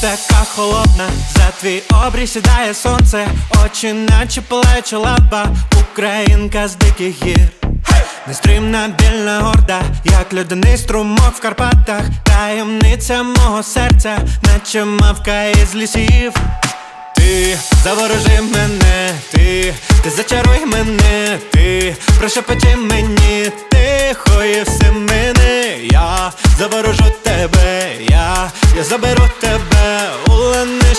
така холодна, за твій обрій сідає сонце, очі наче плече лаба, українка з диких гір. Нестримна, більна горда, як людяний струмок в Карпатах, таємниця мого серця, наче мавка із лісів. Ти заворожи мене, ти, ти зачаруй мене, ти прошепочи мені, тихо і все мене, я заворожу тебе, я, я заберу тебе, у лани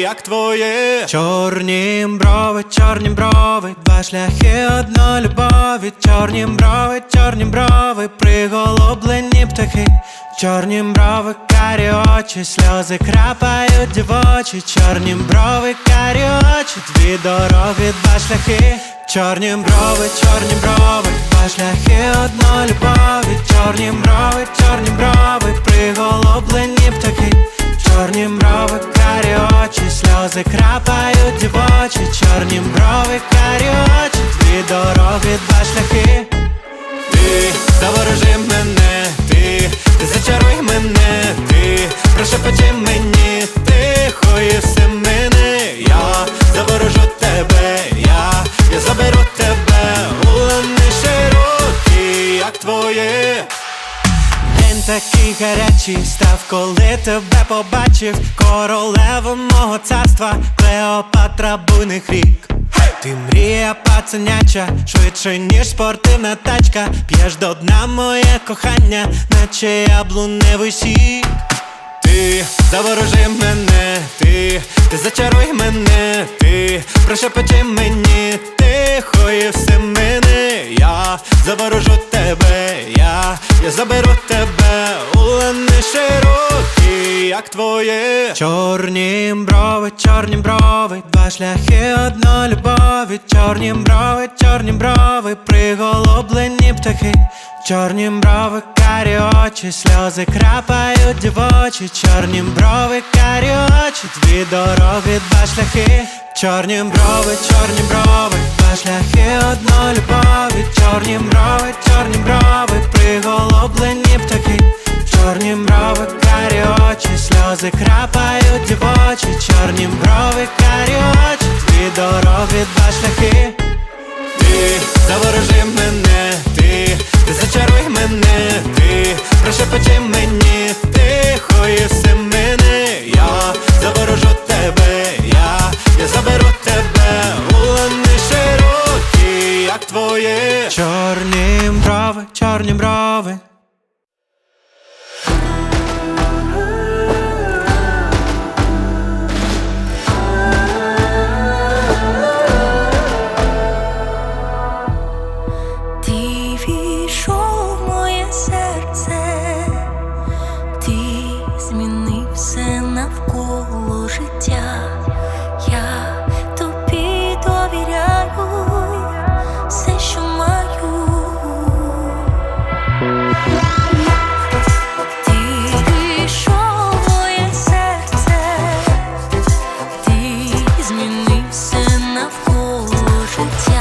як твоє. Чорні брови, чорні брови, два шляхи, одно любові, чорні брови, чорні брови, приголублені птахи. Чорні брови, карі очі, сльози крапають дівочі, чорні брови, карі очі, дві дороги, два шляхи, чорні брови, чорні брови, два шляхи, одно любові, чорні брови, чорні брови, приголублені птахи, чорні брови, карі очі, сльози крапають дівочі, чорні брови, карі очі, дві дороги, два шляхи. Ти заворожи мене, ти, ти зачаруй мене, ти прошепочи мені, тихо і все мене, я заворожу тебе, я, я заберу тебе, у лани широкі, як твоє. День такий гарячий став, коли тебе побачив королева мого царства, Клеопатра буйних рік. Ти мрія пацаняча, швидше, ніж спортивна тачка, п'єш до дна моє кохання, наче яблуневий сік. Ти заворожи мене, ти, ти зачаруй мене, ти прошепочи мені, тихо і все мене, я заворожу тебе, я, я заберу тебе, у лани широкі, як твоє. Чорні брови, чорні брови, два шляхи, одно любові, чорні брови, чорні брови, приголублені птахи, чорні брови, карі очі, сльози крапають дівочі, чорні брови, карі очі, дві дороги, два шляхи, чорні брови, чорні брови, два шляхи, одно любові, чорні брови, чорні брови, приголублені птахи, чорні брови, карі очі, сльози крапають дівочі, чорні брови, карі очі, дві дороги, два шляхи. Ти заворожи мене, ти, навколо життя.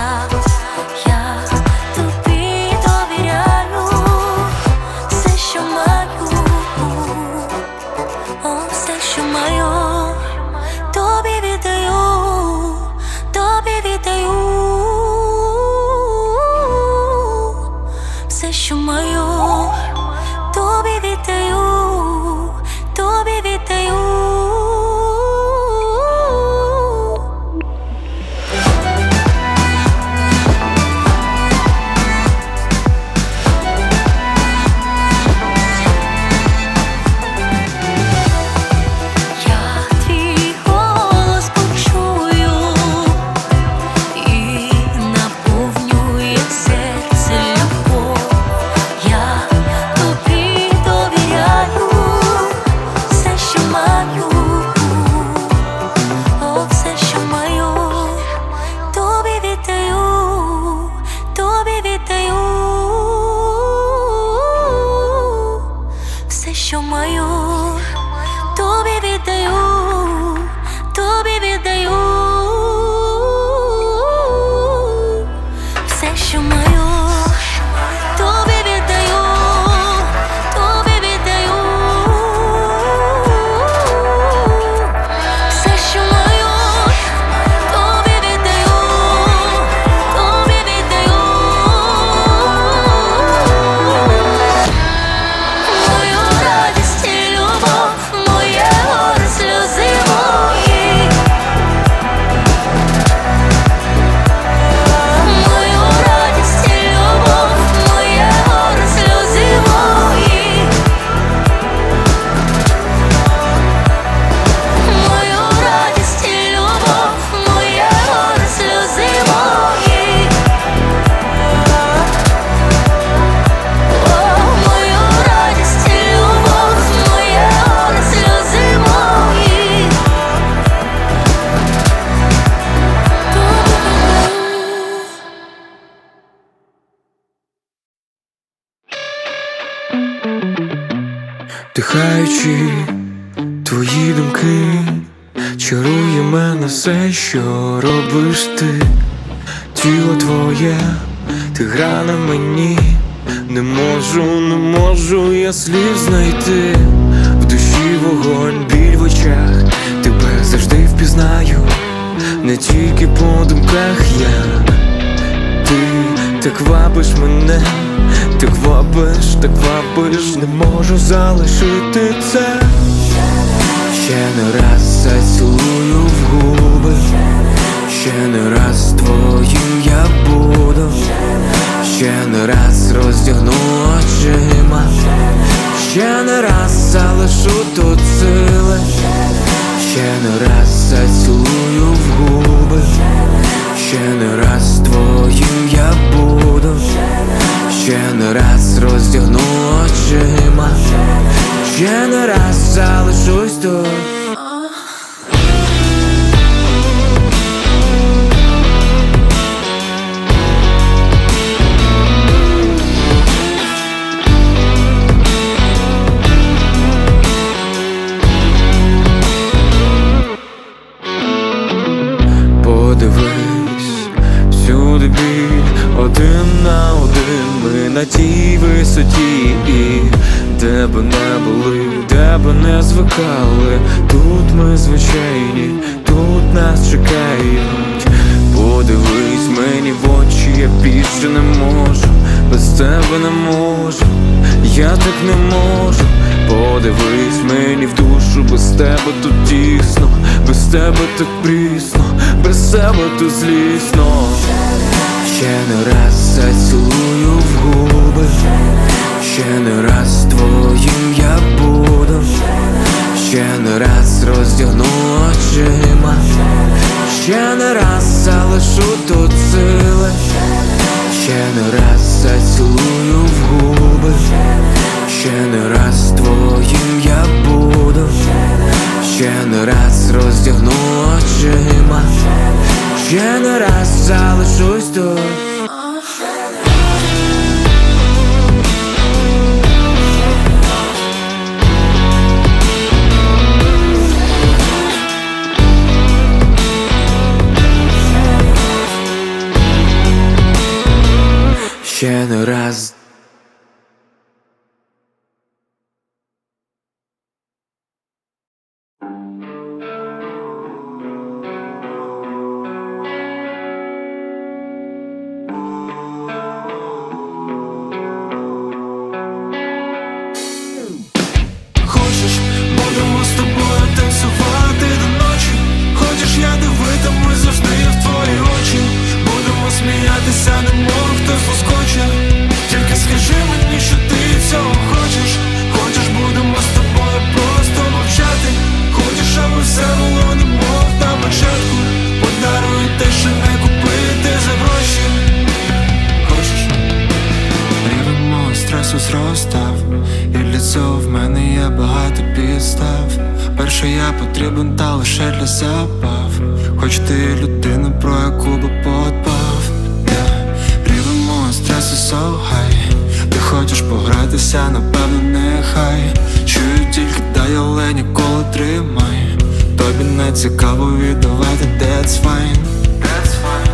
Вдихаючи твої думки, чарує мене все, що робиш ти, тіло твоє, ти гра на мені, не можу, не можу я слів знайти. В душі вогонь, біль в очах, тебе завжди впізнаю, не тільки по думках я. Ти так вабиш мене, так вабиш, так вабиш, не можу залишити це. Ще не раз зацілую в губи, ще не раз твоїм я буду, ще не раз роздягну очима, ще не раз залишу тут сили, ще не раз зацілую в губи. Ще не раз твоїм я буду, ще не раз роздягну очима, ще не раз залишусь тут. Всюди біль один на один ми на тій висоті, і де б не були, де б не звикали, тут ми звичайні, тут нас чекають. Подивись мені в очі, я більше не можу, без тебе не можу, я так не можу. Подивись мені в душу, без тебе тут тісно, без тебе так прісно, без тебе тут злісно. Ще не раз зацілую в губи, ще не раз твоїм я буду, ще не раз роздягну очима, ще не раз залишу тут сили, ще не раз зацілую в губи, ще не раз твоїм я буду, ще не раз роздягну потрібен, та лише для забав. Хоч ти людина, про яку би подбав. Yeah. Рівень мого стресу so high Ти хочеш погратися, напевно, нехай. Чую тільки дай, але ніколи тримай. Тобі не цікаво віддавати, that's fine. That's fine.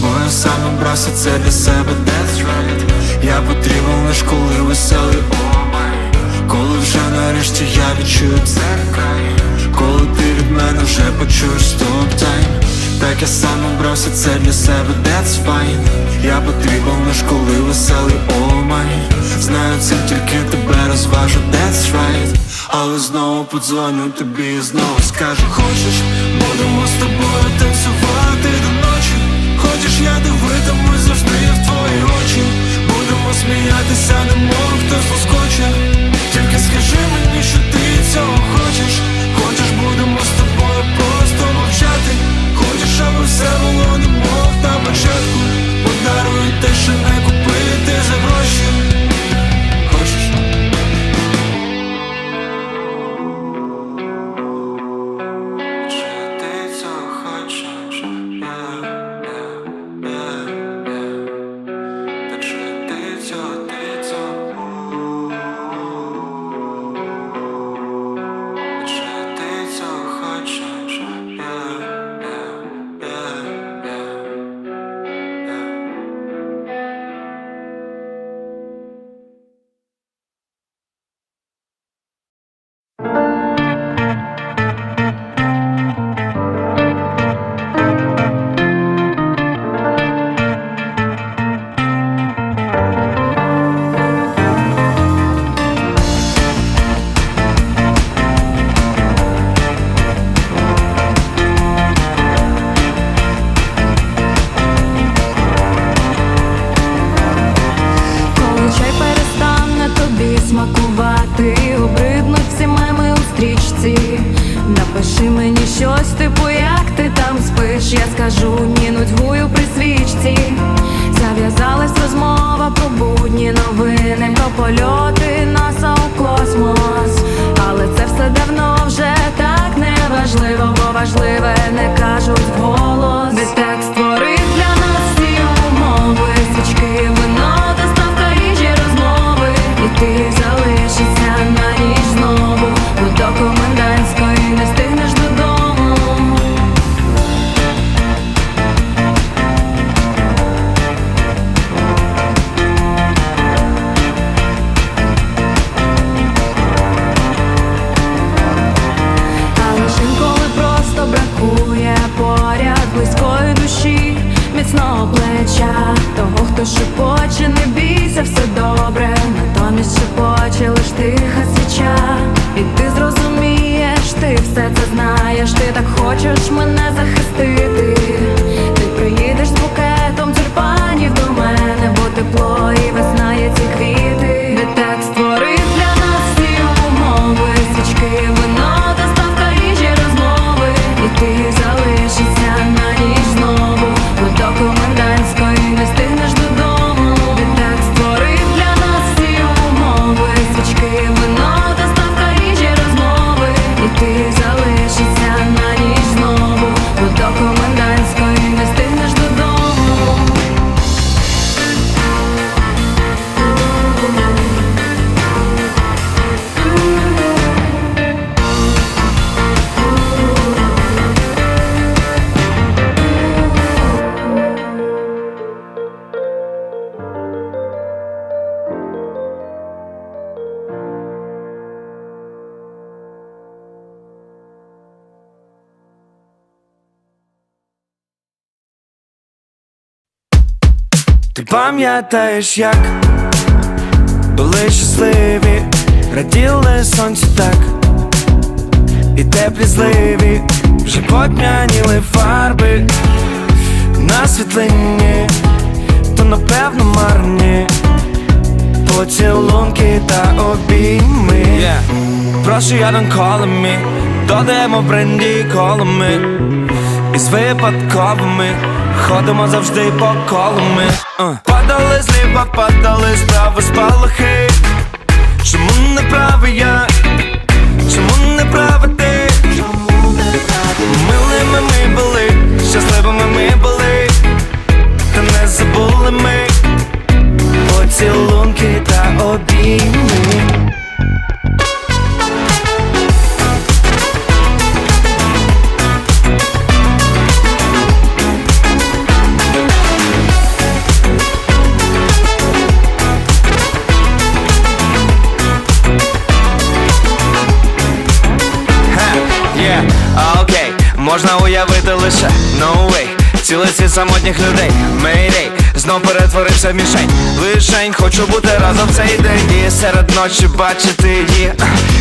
Бо я сам обрався це для себе, that's right Я потрібен лиш коли веселий, о май Коли вже нарешті я відчую це край Коли ти від мене вже почуєш стоп тайм. Так я сам обрався це для себе, that's fine. Я потрібен лиш коли веселий, о май Знаю, це тільки тебе розважу, that's right. Але знову подзвоню тобі і знову скажу Хочеш, будемо з тобою танцювати до ночі? Хочеш, я дивитимусь завжди в твої очі? Будемо сміятися, немов хтось лоскоче Тільки скажи мені, що важливе не кажуть голос вголос. Пам'ятаєш, як були щасливі, раділи сонцю так, і теплі зливі, вже потьмяніли фарби на світлині, то напевно марні поцілунки та обійми. Прошу, я don't call me Додаємо в бренді колами Із випадковими Ходимо завжди по колами uh. Падали зліва, падали справа спалахи Чому не правий я? Чому не права ти? Милими ми були, щасливими ми були Та не забули ми Поцілунки та обійми лише no way. Цілий світ самотніх людей, Mayday. Знов перетворився в мішень. Лишень, хочу бути разом цей день. І серед ночі бачити її.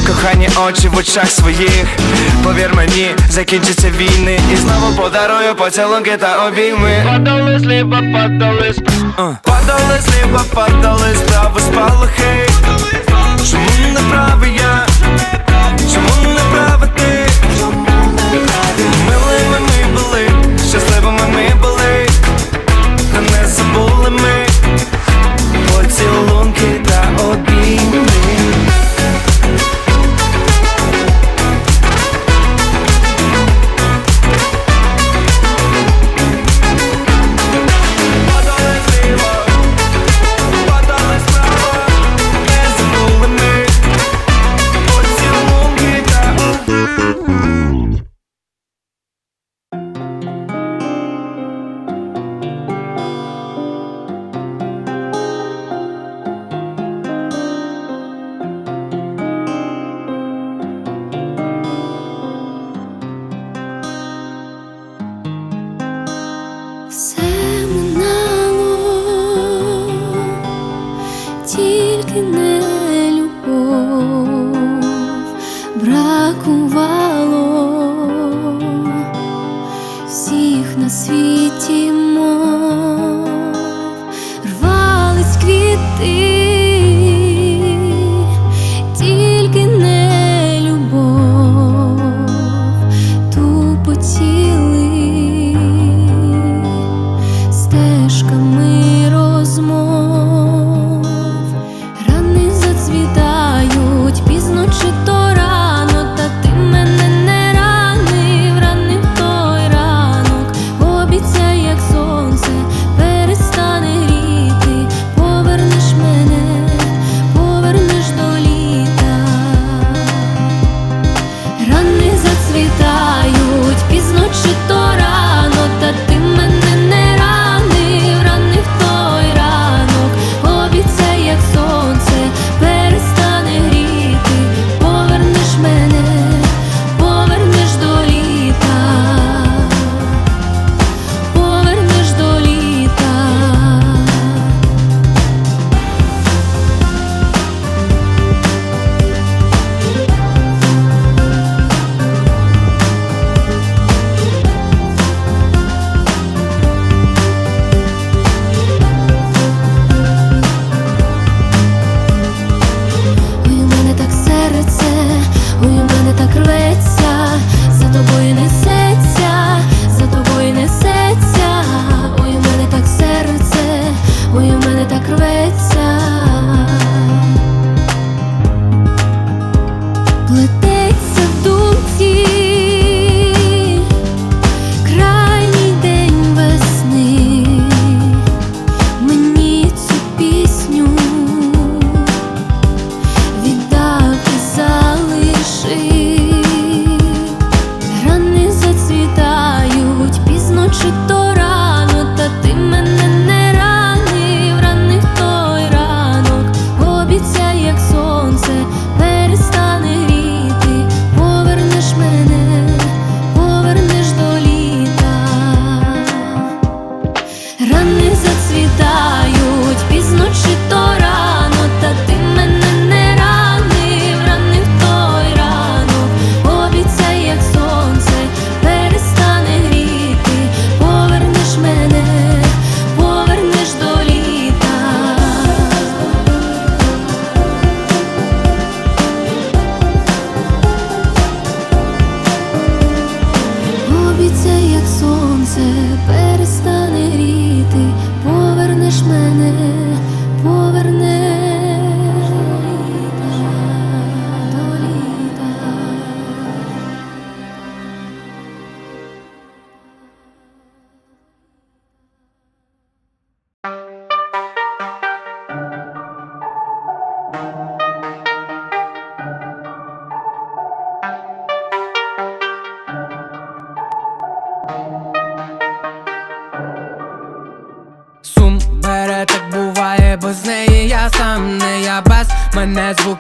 Кохані очі в очах своїх. Повір мені, закінчаться війни. І знову подарую поцілунки та обійми. Падали зліва, падали справа Падали зліва, падали справа спалахи. Чому не правий я? Чому не права ти?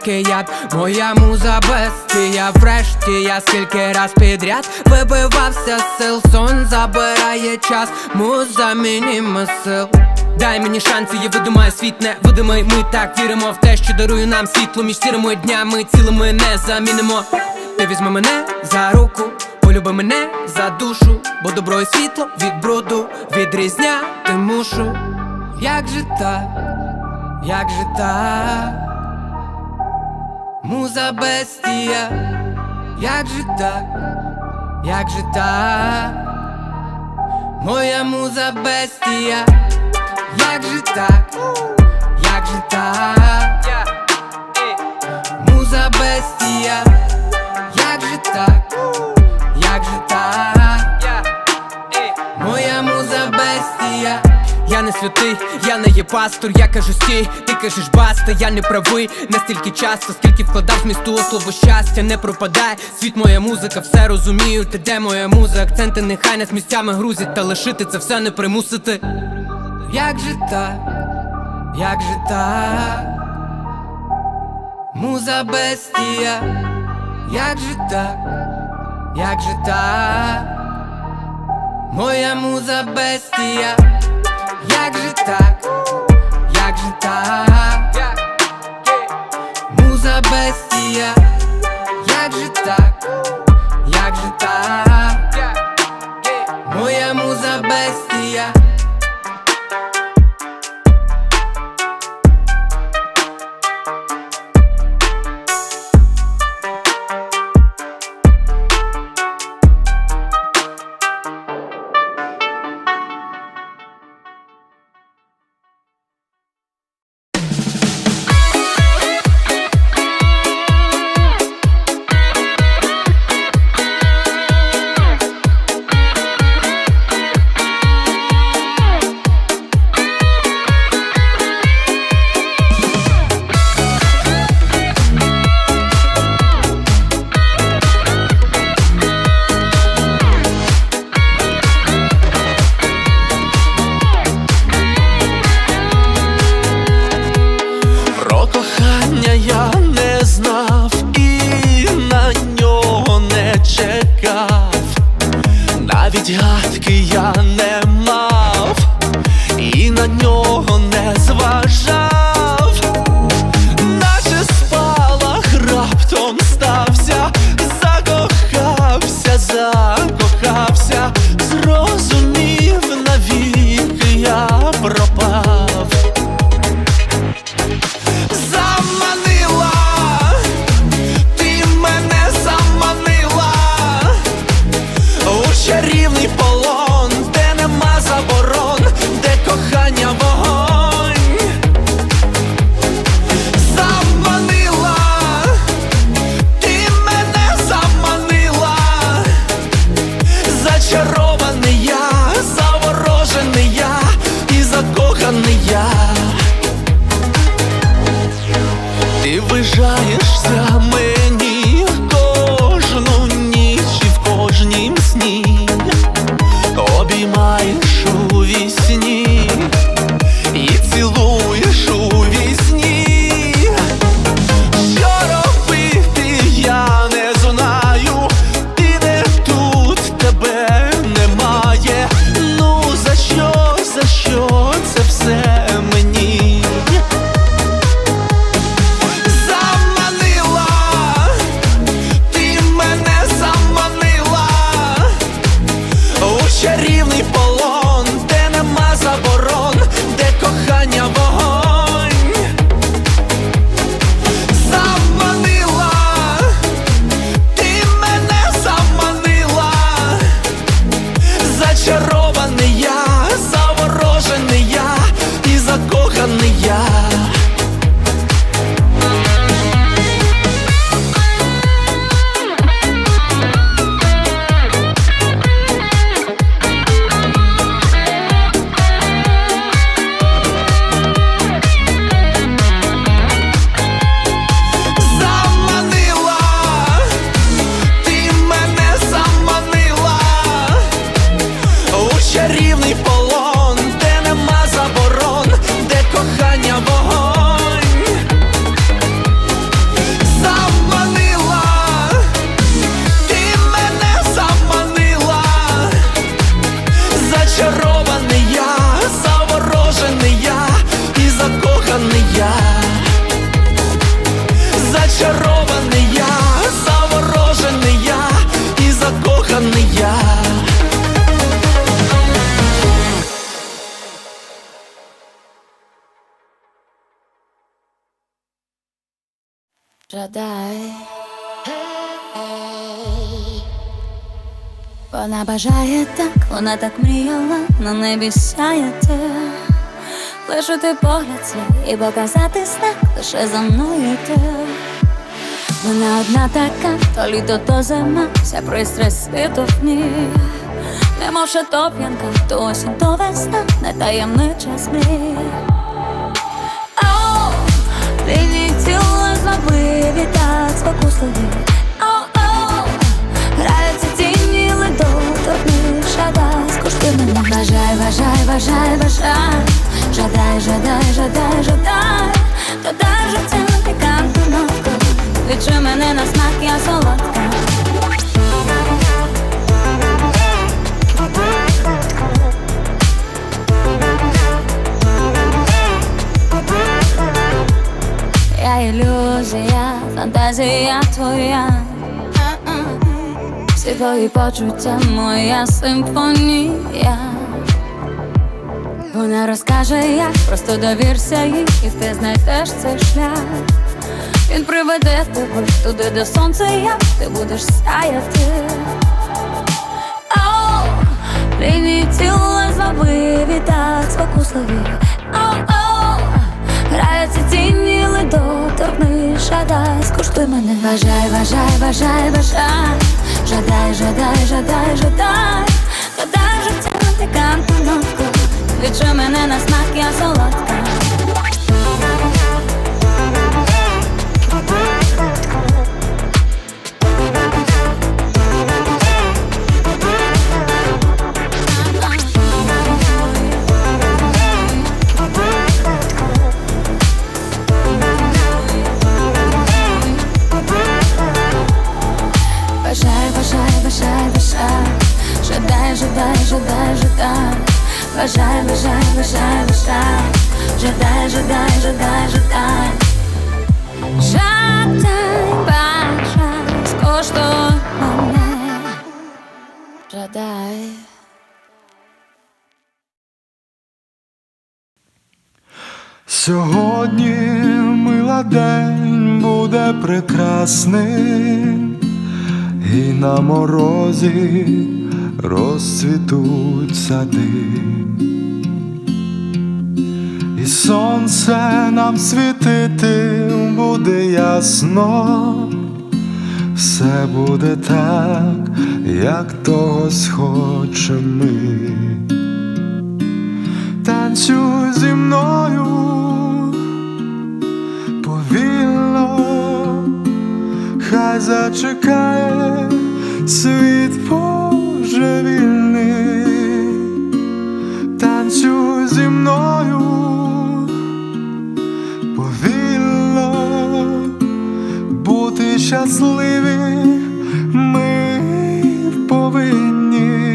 Звуки як моя муза без я врешті, я скільки раз підряд вибивався з сил, сон забирає час, муза мініме сил Дай мені шанси, я видумаю світ не видимий Ми так віримо в те, що дарує нам світло. Між сірими днями, цілими не замінимо. Ти візьми мене за руку, полюби мене за душу, бо добро і світло від бруду відрізняти мушу. Як же так, як же так, муза бестія, як же так, як же так, моя муза бестія, як же так, як же так, муза бестія, як же так, як же так, моя муза бестія. Я не святий, я не є пастор, я кажу стій, ти кажеш баста, я не правий. Настільки часто, скільки вкладав змісту у слово щастя, не пропадай, світ моя музика, все розумію, ти де моя муза, акценти нехай нас місцями грузять, та лишити це все не примусити. Як же так, як же так, муза бестія, як же так, як же так, моя муза бестія. Як же так, Жадай. Вона бажає так, вона так мріяла, на небі сяяти. Лишити погляд свій і показати знак лише за мною ти. Вона одна така, то літо, то зима, вся пристрасть світу в ній. Немов шатоп'янка, то осінь, то весна, не таємнича змій. Тіла злобливі, так спокусливі. Ау, ау, граються тіні, ледо, торкни, шадай, скушти мене. Бажай, бажай, бажай, бажай, жадай, жадай, жадай, жадай, додай життя пікантну нотку, відчуй мене на смак, я солодка. Я ілюзія, фантазія твоя. Всі твої почуття, моя симфонія. Вона розкаже, як просто довірся їй, і ти знайдеш цей шлях. Він приведе тебе туди, де сонце як ти будеш сяяти. Ау, лінії тіла зловиві, так спокусливі. Ау, ау, цініли торкни, шадай, скуштуй мене. Бажай, бажай, бажай, бажай, жадай, жадай, жадай, жадай, жадай життя ти нотку, відчуй мене на смак, я солодка. Бажай, бажай, бажай, бажай, жадай, жадай, жадай, жадай. Жадай, бажай, скоштуй мене, жадай. Сьогодні мила день буде прекрасним, і на морозі розцвітуть сади, і сонце нам світити буде ясно, все буде так, як того схочем ми. Танцюй зі мною повільно, хай зачекає світ божевільний, танцюй зі мною повільно, бути щасливі ми повинні.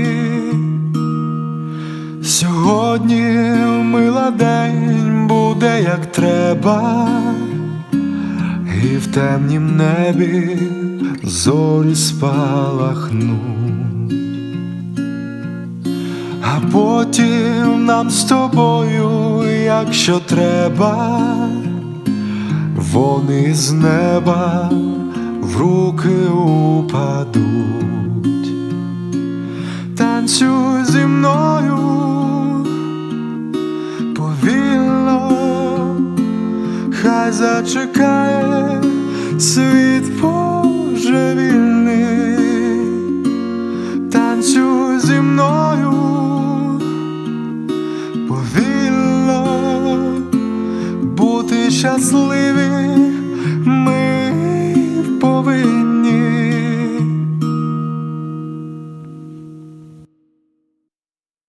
Сьогодні мила день буде як треба, і в темнім небі зорі спалахнуть, а потім нам з тобою, якщо треба, вони з неба в руки упадуть. Танцюй зі мною повільно, хай зачекає світ божевільний, щасливі ми.